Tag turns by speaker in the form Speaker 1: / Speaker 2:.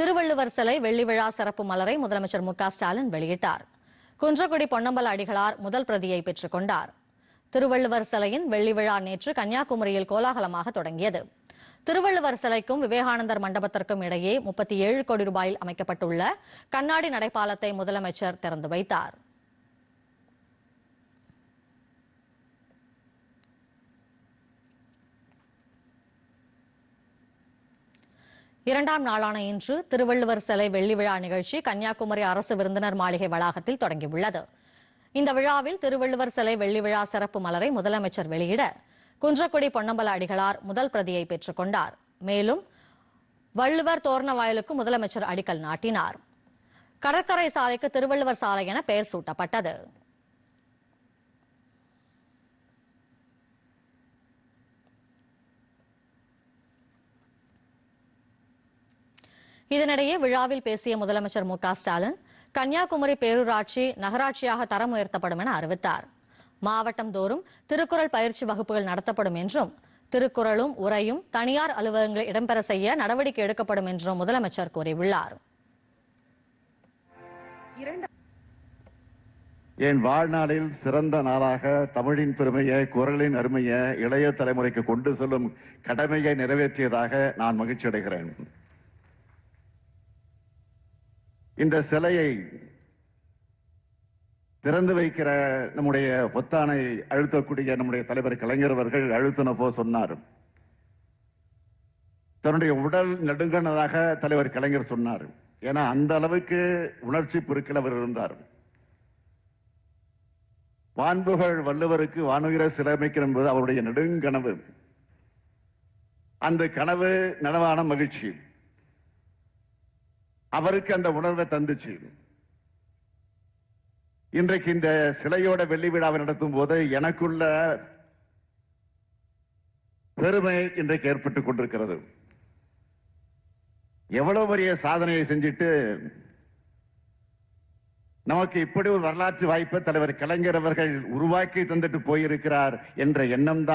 Speaker 1: திருவள்ளுவர் சிலை வெள்ளி விழா சிறப்பு மலரை முதலமைச்சர் மு ஸ்டாலின் வெளியிட்டார். குன்றக்குடி பொன்னம்பல அடிகளார் முதல் பிரதியை பெற்றுக் கொண்டார். திருவள்ளுவர் சிலையின் வெள்ளி விழா நேற்று கன்னியாகுமரியில் கோலாகலமாக தொடங்கியது. திருவள்ளுவர் சிலைக்கும் விவேகானந்தர் மண்டபத்திற்கும் இடையே முப்பத்தி ஏழு கோடி ரூபாயில் அமைக்கப்பட்டுள்ள கண்ணாடி நடைபாலத்தை முதலமைச்சர் திறந்து வைத்தார். இரண்டாம் நாளான இன்று திருவள்ளுவர் சிலை வெள்ளி விழா நிகழ்ச்சி கன்னியாகுமரி அரசு விருந்தினர் மாளிகை வளாகத்தில் தொடங்கியுள்ளது. இந்த விழாவில் திருவள்ளுவர் சிலை வெள்ளி விழா சிறப்பு மலரை முதலமைச்சர் வெளியிட குன்றக்குடி பொன்னம்பல அடிகளார் முதல் பிரதியை பெற்றுக் கொண்டார். மேலும் வள்ளுவர் தோரண வாயிலுக்கு முதலமைச்சர் அடிக்கல் நாட்டினார். கடற்கரை சாலைக்கு திருவள்ளுவர் சாலை என பெயர் சூட்டப்பட்டது. இதனிடையே விழாவில் பேசிய முதலமைச்சர் மு க ஸ்டாலின் கன்னியாகுமரி பேரூராட்சி நகராட்சியாக தரம் உயர்த்தப்படும் என அறிவித்தார். மாவட்டம் தோறும் திருக்குறள் பயிற்சி வகுப்புகள் நடத்தப்படும் என்றும் திருக்குறளும் உரையும் தனியார் அலுவலகங்களில் இடம்பெற செய்ய நடவடிக்கை எடுக்கப்படும் என்றும் முதலமைச்சர் கூறியுள்ளார்.
Speaker 2: என் வாழ்நாளில் சிறந்த நாளாக தமிழின் பெருமையை குரலின் அருமையை இளைய தலைமுறைக்கு கொண்டு செல்லும் கடமையை நிறைவேற்றியதாக நான் மகிழ்ச்சி அடைகிறேன் இந்த சிலையை திறந்து வைக்கிற நம்முடைய பொத்தானை அழுத்தக்கூடிய நம்முடைய தலைவர் கலைஞர் அவர்கள் அழுத்தினப்போ சொன்னார். தன்னுடைய உடல் நடுங்கினதாக தலைவர் கலைஞர் சொன்னார். ஏன்னா அந்த அளவுக்கு உணர்ச்சி பொருட்கள் அவர் இருந்தார். வான்புகழ் வள்ளுவருக்கு வானுயிர சிலமைக்கும் என்பது அவருடைய நெடுங்கனவு. அந்த கனவு நனவான மகிழ்ச்சி. அவருக்கு அந்த உணர்வை தந்துச்சு. இன்றைக்கு இந்த சிலையோட வெள்ளி விழாவை நடத்தும் போது எனக்குள்ள பெருமை இன்றைக்கு ஏற்பட்டுக் கொண்டிருக்கிறது. எவ்வளவு பெரிய சாதனையை செஞ்சுட்டு நமக்கு இப்படி ஒரு வரலாற்று வாய்ப்பை தலைவர் கலைஞர் அவர்கள் உருவாக்கி தந்துட்டு போயிருக்கிறார் என்ற எண்ணம் தான்